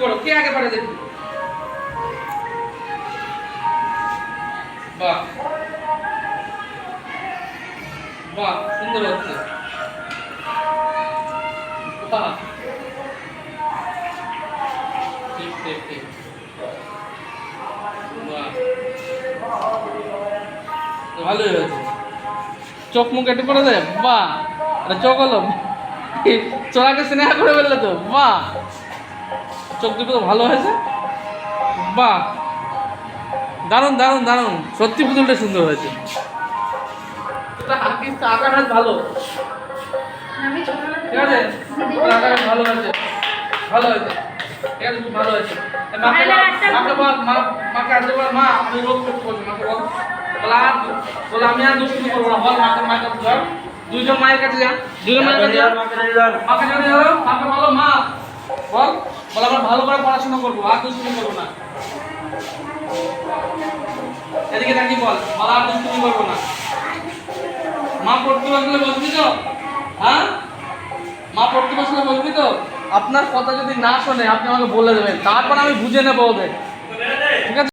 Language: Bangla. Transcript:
করো, কে আগে পারে দেখি বাহ। বাহ, সুন্দর হচ্ছে। বাহ। ভালোই হয়েছে। চোখ মুখ একটু করে দে। বাহ। এটা চোখ হলো। চোরাকে স্নেহ করে ফেললে তো। বাহ। চোখ দুটো তো ভালো হয়েছে? বাহ। দারুণ দারুণ দারুণ। সত্যি পুতুলটা সুন্দর হয়েছে। আকার ভালো। আমি ঠিক আছে? আকার ভালো হয়েছে। ভালো হয়েছে। ঠিক আছে খুব ভালো হয়েছে। মাকে বল মা মাকে বল মা আমি রোগ করতে বলছি মাকে বল। বল আর বল আমি আর করব না। বল মাকে মাকে ধর দুইজন মায়ের কাছে যা। দুইজন মায়ের কাছে যা। মাকে মাকে বলো মা। বল। বল আমরা ভালো করে পড়াশোনা করব, আর দুষ্টুমি করব না। এদিকে থাকি বল বল আর দুষ্টুমি করব না। মা পড়তে বসলে বসবি তো? হ্যাঁ? মা পড়তে বসলে বসবি তো? আপনার কথা যদি না শোনে, আপনি আমাকে বলে দেবেন। তারপর আমি বুঝে নেব ওদের। ঠিক আছে?